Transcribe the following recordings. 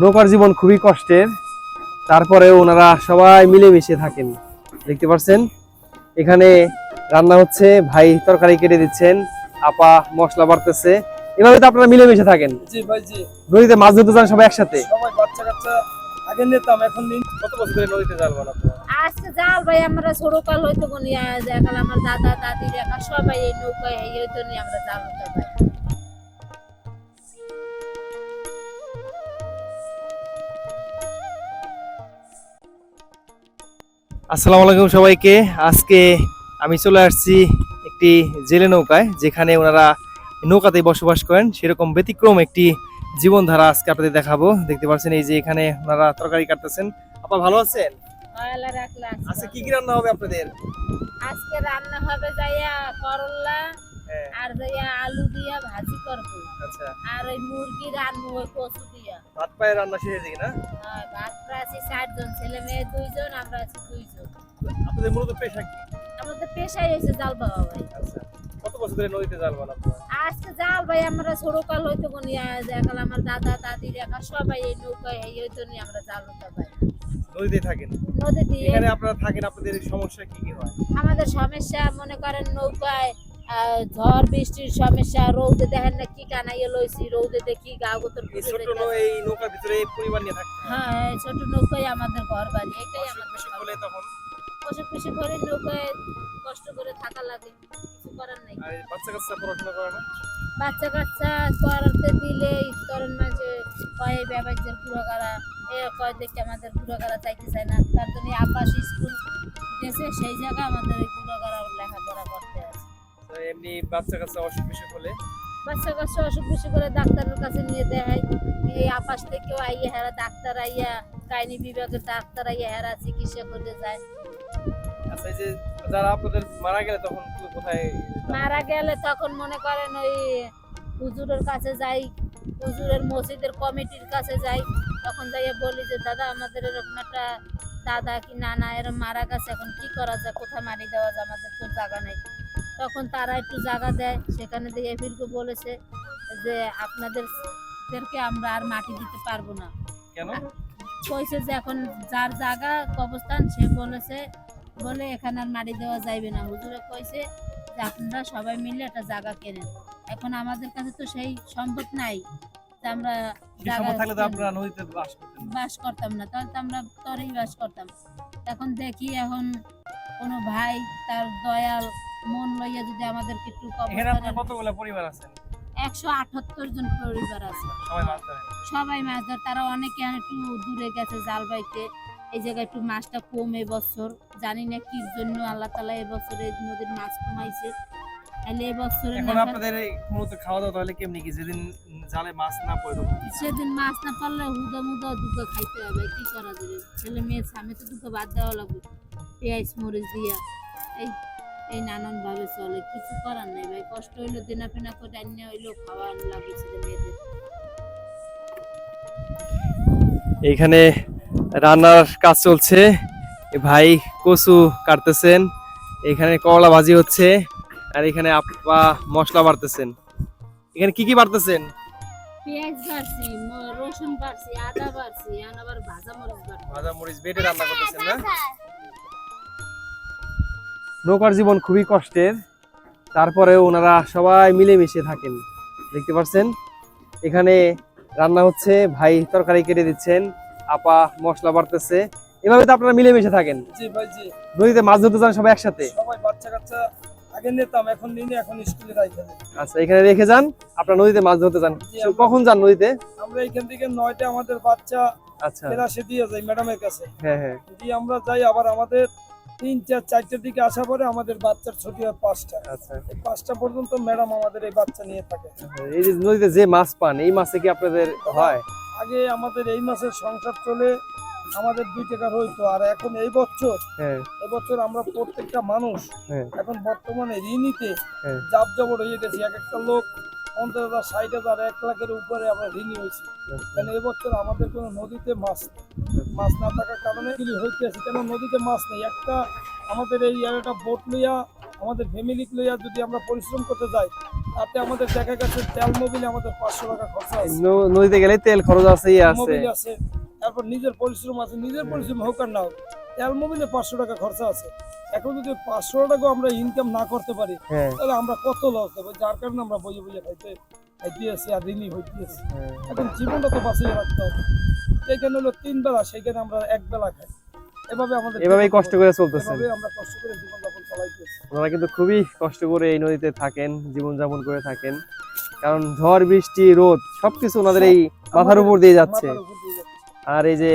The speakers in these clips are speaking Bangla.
নৌকার জীবন খুবই কষ্টের। তারপরে ওনারা সবাই মিলেমিশে থাকেন। দেখতে পাচ্ছেন এখানে রান্না হচ্ছে ভাই তরকারি কেটে দিচ্ছেন আপা মশলা বাড়তেছে। এভাবে তো আপনারা মিলেমিশে থাকেন। নদীতে মাছ ধরতে যান সবাই একসাথে? সবাই বাচ্চা কাচ্চা আগে নিতাম এখন কত বছর ধরে নদীতে জাল বানাতো আজকে জাল ভাই আমরা কোন আমার দাদা দাদি দেখা সবাই এই নৌকায় এই হইতো নিয়ে আমরা জাল হতে পাই আসসালামু আলাইকুম সবাইকে। আজকে আমি চলে আসছি একটি জেলে নৌকায় যেখানে ওনারা নৌকাতেই বসবাস করেন। সেরকম ব্যতিক্রম একটি জীবনধারা আজকে আপনাদের দেখাবো। দেখতে পাচ্ছেন এই যে এখানে ওনারা তরকারি কাটতেছেন। আপা ভালো আছেন? আচ্ছা কি কি রান্না হবে আপনাদের? আজকে রান্না হবে যাইয়া করলা হ্যাঁ। আর যাইয়া আলু দিয়া ভাজি করব। আচ্ছা। আর ওই মুরগি রান্না ওই কচু দিয়া। ভাত পায়ে রান্না শেষ হয়েছে কিনা হ্যাঁ, ভাতটা আছি চারজন ছেলে মেয়ে দুইজন আমরা আছি দুইজন। আপনাদের মূলত পেশা কি? আমাদের পেশাই হয়েছে জাল বাবা ভাই। আচ্ছা কত বছর ধরে নদীতে জাল আজকে জাল ভাই আমরা ছোট কাল হইতো কোন দেখাল আমার দাদা দাদি দেখা সবাই এই নৌকায় এই হইতো আমরা জাল হতে পাই নদীতে থাকেন? নদী দিয়ে এখানে আপনারা থাকেন আপনাদের সমস্যা কি কি হয়? আমাদের সমস্যা মনে করেন নৌকায় আহ, ঝড় বৃষ্টির সমস্যা রৌদে দেখেন না কি কানাইয়ে লইছি রৌদে দেখি গা গোতর ছোট এই নৌকার ভিতরে পরিবার নিয়ে থাকতে হয়। ছোট নৌকায় আমাদের ঘর বাড়ি এটাই আমাদের তখন অসুখ বিসুখ করে নৌকায় কষ্ট করে থাকা লাগে কিছু করার নেই। বাচ্চা কাচ্চা পড়াশোনা করে না বাচ্চা কাচ্চা করাতে দিলে তরুণ মাঝে কয় ব্যবসার পুরোকারা এ কয় দেখে আমাদের পুরোকারা চাইতে চায় না। তার জন্য আকাশ স্কুল দিয়েছে সেই জায়গায় আমাদের ওই পুরোকারা লেখাপড়া করতে আছে। এমনি বাচ্চা কাচ্চা অসুখ বিসুখ হলে? বাচ্চা কাচ্চা অসুখ বিসুখ করে ডাক্তারের কাছে নিয়ে দেয়। এই আপাস থেকেও আইয়া হেরা ডাক্তার আইয়া গাইনি বিভাগের ডাক্তার আইয়া হেরা চিকিৎসা করতে যায়। আচ্ছা যে যারা আপনাদের মারা গেলে তখন কোথায় মারা গেলে তখন মনে করেন ওই হুজুরের কাছে যাই হুজুরের মসজিদের কমিটির কাছে যাই তখন যাইয়া বলি যে দাদা আমাদের এরকম একটা দাদা কি নানা এরকম মারা গেছে এখন কি করা যায়? কোথায় মারি দেওয়া যায়? আমাদের তো জায়গা নেই। তখন তারা একটু জায়গা দেয় সেখানে দিয়ে এফিলকে বলেছে যে আপনাদেরকে আমরা আর মাটি দিতে পারব না। কেন? কইছে যে এখন যার জায়গা কবস্থান সে বলেছে বলে এখানে আর মাটি দেওয়া যাইবে না। হুজুরে কইছে যে আপনারা সবাই মিলে একটা জায়গা কেনেন। এখন আমাদের কাছে তো সেই সম্পদ নাই আমরা বাস করতাম না তাহলে তো আমরা তরেই বাস করতাম। এখন দেখি এখন কোনো ভাই তার দয়াল মন লইয়া যদি আমাদেরকে একটু কতগুলো পরিবার আছে একশো আটাত্তর জন পরিবার আছে। সবাই মাছ ধরে সবাই মাছ ধর তারা অনেকে একটু দূরে গেছে জাল বাইতে। এই জায়গায় একটু মাছটা কম এবছর জানি না কি জন্য আল্লাহ তালা এবছর এই নদীর মাছ কমাইছে। তাহলে এবছরে এখন না- আপনাদের মূলত খাওয়া দাওয়া তাহলে কেমনি কি? যেদিন জালে মাছ না পড়ে তখন সেদিন মাছ না পারলে হুদা মুদা দুটো খাইতে হবে কি করা যাবে? ছেলে মেয়ে স্বামী তো দুটো বাদ দেওয়া লাগবে। পেঁয়াজ মরিচ দিয়া। এই এই নানান ভাবে চলে কিছু করার নেই ভাই। কষ্ট হইল দেনা ফেনা করে আনিয়ে হইল খাওয়া লাগে ছেলে মেয়েদের। এইখানে রান্নার কাজ চলছে। ভাই কচু কাটতেছেন এখানে করলা ভাজি হচ্ছে আর এখানে আপা মশলা বাড়তেছেন। এখানে কি কি বাড়তেছেন? পেঁয়াজ বাড়ছি রসুন বাড়ছি আদা বাড়ছি আবার ভাজা মরিচ বাড়ছি ভাজা মরিচ বেটে রান্না করতেছেন না? নৌকার জীবন খুবই কষ্টের তারপরে ওনারা সবাই মিলেমিশে থাকেন দেখতে পাচ্ছেন? এখানে রান্না হচ্ছে ভাই তরকারি কেটে দিচ্ছেন আপা মশলা বাড়তেছে এভাবে তো আপনারা মিলেমিশে থাকেন। জি ভাই জি। নদীতে মাছ ধরতে যান সবাই একসাথে? সবাই বাচ্চা কাচ্চা আগে নিতাম এখন নিনি এখন স্কুলে হবে। আচ্ছা এখানে রেখে যান আপনারা নদীতে মাছ ধরতে যান। কখন যান নদীতে? আমরা এখান থেকে নয়টা আমাদের বাচ্চা আচ্ছা। ক্লাসে দিয়ে যাই ম্যাডামের কাছে। হ্যাঁ হ্যাঁ। দিয়ে আমরা যাই আবার আমাদের তিন চার চারটের দিকে আসা পরে আমাদের বাচ্চার ছুটি হয় পাঁচটা আচ্ছা। পাঁচটা পর্যন্ত ম্যাডাম আমাদের এই বাচ্চা নিয়ে থাকে। এই যে নদীতে যে মাছ পান এই মাছে কি আপনাদের হয় আগে আমাদের এই মাসের সংসার চলে আমাদের দুই টাকা হইতো আর এখন এই বছর হ্যাঁ। এবছর আমরা প্রত্যেকটা মানুষ হ্যাঁ। এখন বর্তমানে ঋণীতে হ্যাঁ। জাপ জবর হয়ে গেছি। এক একটা লোক পঞ্চাশ হাজার ষাট হাজার এক লাখের উপরে আমরা ঋণী হয়েছি। আচ্ছা। কেন এবছর আমাদের কোনো নদীতে মাছ মাছ না থাকার কারণে কি হইতে আছে কেন? নদীতে মাছ নেই। একটা আমাদের এই একটা বোট লইয়া আমাদের ফ্যামিলি লইয়া যদি আমরা পরিশ্রম করতে যাই তাতে আমাদের দেখা গেছে তেল মোবিলে আমাদের পাঁচশো টাকা খরচা নদীতে গেলে তেল খরচ আছে মোবিল আছে। তারপর নিজের পরিশ্রম আছে নিজের পরিশ্রম হোক আর না হোক তেল মোবিলে পাঁচশো টাকা খরচা আছে। এখন যদি পাঁচশো টাকা আমরা ইনকাম না করতে পারি হ্যাঁ। তাহলে আমরা কত লস দেবো? যার কারণে আমরা বইয়ে বইয়ে খাইতে খাইতে আছি আর ঋণই হইতে আছি হ্যাঁ। এখন জীবনটা তো বাঁচিয়ে রাখতে হবে। এখানে হলো তিন বেলা সেখানে আমরা এক বেলা খাই। এভাবে আমাদের এভাবেই কষ্ট করে চলতেছেন আমরা কষ্ট করে জীবন চালাইতেছি ওনারা কিন্তু খুবই কষ্ট করে এই নদীতে থাকেন জীবনযাপন করে থাকেন। কারণ ঝড় বৃষ্টি রোদ সবকিছু ওনাদের এই মাথার উপর দিয়ে যাচ্ছে। আর এই যে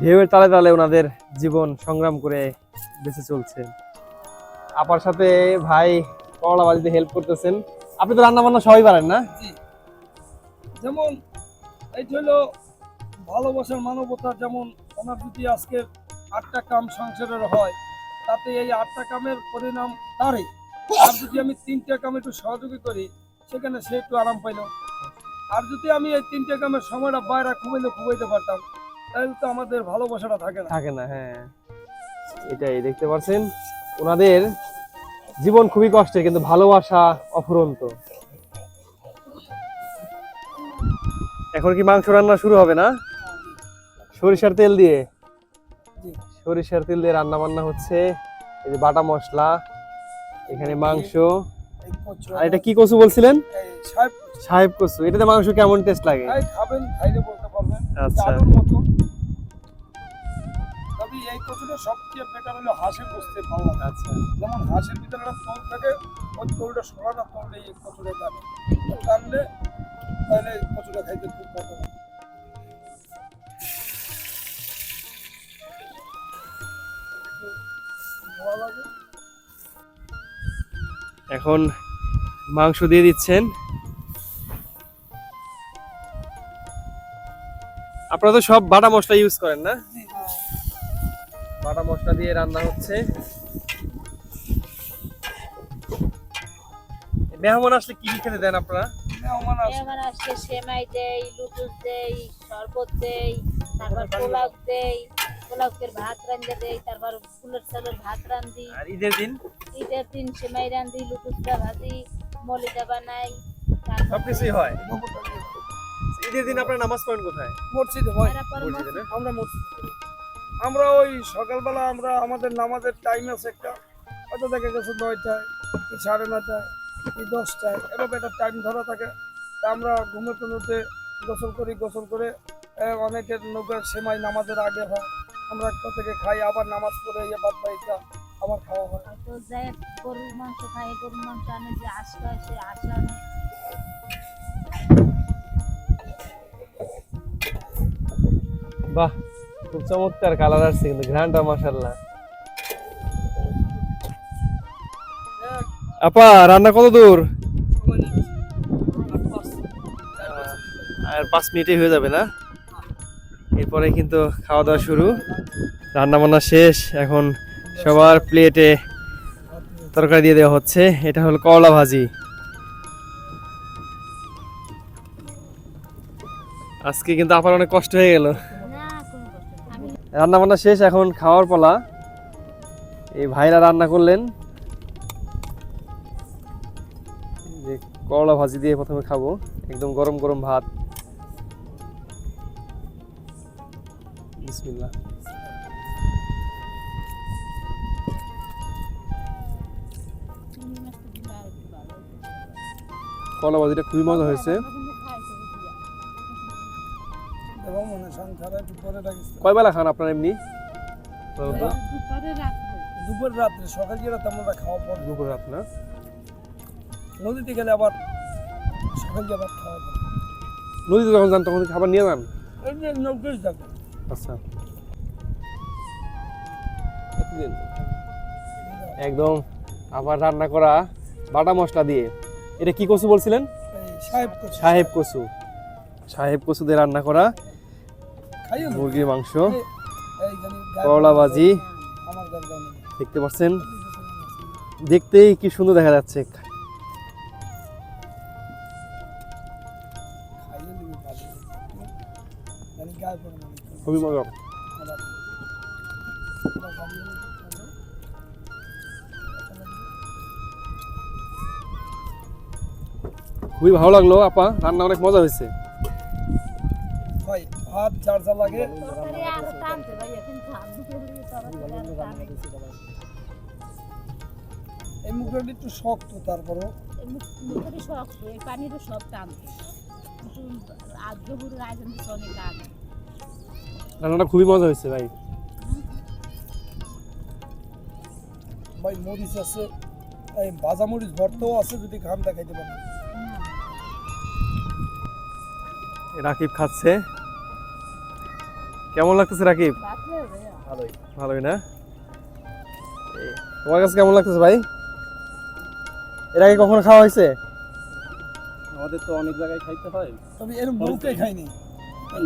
ঢেউয়ের তালে তালে ওনাদের জীবন সংগ্রাম করে বেঁচে চলছে। আপার সাথে ভাই করলা বাজিতে হেল্প করতেছেন। আপনি তো রান্না বান্না সবাই পারেন না? যেমন এইটা হলো ভালোবাসার মানবতা যেমন ওনার যদি আজকে আটটা কাম সংসারের হয়, তাতে এই আটটা কামের পরিণাম তারই। আর যদি আমি তিনটা কাম একটু সহযোগী করি, সেখানে সে একটু আরাম পাইল। আর যদি আমি এই তিনটা কামের সময়টা বাইরে খুবাইলে খুবাইতে পারতাম তাহলে তো আমাদের ভালোবাসাটা থাকে না। থাকে না হ্যাঁ। এটাই দেখতে পাচ্ছেন? ওনাদের জীবন খুবই কষ্টের কিন্তু ভালোবাসা অফুরন্ত। এখন কি মাংস রান্না শুরু হবে না? সরিষার তেল দিয়ে? সরিষার তেল দিয়ে রান্না বান্না হচ্ছে। এই যে বাটা মশলা এখানে মাংস। আর এটা কি কচু বলছিলেন? সাহেব সাহেব কচু। এটাতে মাংস কেমন টেস্ট লাগে? খাবেন খাইলে বলতে পারবেন। আচ্ছা। কচুটা সবচেয়ে বেটার হলো হাঁসের আচ্ছা। যেমন হাঁসের ভিতরে একটা তোল থাকে ওই তোলটা এই কচুটা টানে টানলে তাহলে কচুটা খাইতে খুব ভালো এখন মাংস দিয়ে দিচ্ছেন। আপনারা তো সব বাটা মশলা ইউজ করেন না? বাটা মশলা দিয়ে রান্না হচ্ছে। মেহমান আসলে কি কি খেতে দেন আপনারা? মেহমান আসে সেমাই দেই লুটুস দেই শরবত দেই তারপর পোলাও দেই পোলাওকের ভাত রান্ধে দেই তারপর ফুলের চালের ভাত রান্ধি আর ঈদের দিন? ঈদের দিন সেমাই রান্ধি লুটুসটা ভাজি মলিটা বানাই সবকিছুই হয়? ঈদের দিন আপনারা নামাজ পড়েন কোথায়? মসজিদে না? আমরা মসজিদে। আমরা ওই সকালবেলা আমরা আমাদের নামাজের টাইম আছে একটা হয়তো দেখা গেছে নয়টায় কি সাড়ে নয়টায় কি দশটায় এভাবে একটা টাইম ধরা থাকে। তা আমরা ঘুমে টুমুতে গোসল করি গোসল করে অনেকের নৌকার সেমাই নামাজের আগে হয়। আমরা একটা থেকে খাই আবার নামাজ পড়ে ইয়ে বাদ বাইটা আবার খাওয়া হয়। তো যাই গরুর মাংস খাই গরুর মাংস আনে যে আশা সে আশা আনে। বাহ। খুব চমৎকার কালার আসছে কিন্তু ঘ্রানটা মাশাল্লাহ এক আপা রান্না কত দূর? আর পাঁচ, মিনিটে হয়ে যাবে না? এরপরে কিন্তু খাওয়া দাওয়া শুরু। রান্না বান্না শেষ এখন সবার প্লেটে তরকারি দিয়ে দেওয়া হচ্ছে। এটা হলো করলা ভাজি। আজকে কিন্তু আপার অনেক কষ্ট হয়ে গেল। নেই। আমি রান্না বান্না শেষ, এখন খাওয়ার পালা এই ভাইরা রান্না করলেন যে করলা ভাজি দিয়ে প্রথমে খাব, একদম গরম গরম ভাত। করলা ভাজিটা খুবই মজা হয়েছে কয় বেলা খান আপনার এমনি? দুপুর রাত্রে সকাল যেটা তেমন খাওয়া পড়ে দুপুর রাত না? নদীতে গেলে আবার সকাল যে আবার খাওয়া পড়ে নদীতে যখন যান তখন খাবার নিয়ে যান? এই যে নৌকেই থাকে আচ্ছা একদম আবার রান্না করা বাটা মশলা দিয়ে। এটা কি কচু বলছিলেন? সাহেব করছে সাহেব কচু। সাহেব কচু দিয়ে রান্না করা। মুরগির মাংস করলা ভাজি। দেখতে পাচ্ছেন? দেখতেই কি সুন্দর দেখা যাচ্ছে। খুবই মজা খুবই ভালো লাগল আপা। রান্না অনেক মজা হয়েছে। হাত যার যা লাগে। এই মুখটা একটু শক্ত তারপরও। শক্ত এই সব রান্নাটা খুবই মজা হয়েছে ভাই। ভাই মরিচ আছে এই ভাজা মরিচ ভর্তাও আছে যদি ঘামটা খাইতে পারেন। রাকিব খাচ্ছে। কেমন লাগতেছে রাকিব? ভালোই। ভালোই না? তোমার কাছে কেমন লাগতেছে ভাই? এর আগে কখনো খাওয়া হয়েছে? আমাদের তো অনেক জায়গায় খাইতে হয়। তবে এর নৌকায় খাইনি।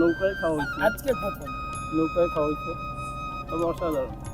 নৌকায় খাওয়া হয়েছে। আজকে প্রথম। নৌকায় খাওয়া হয়েছে। তবে অসাধারণ।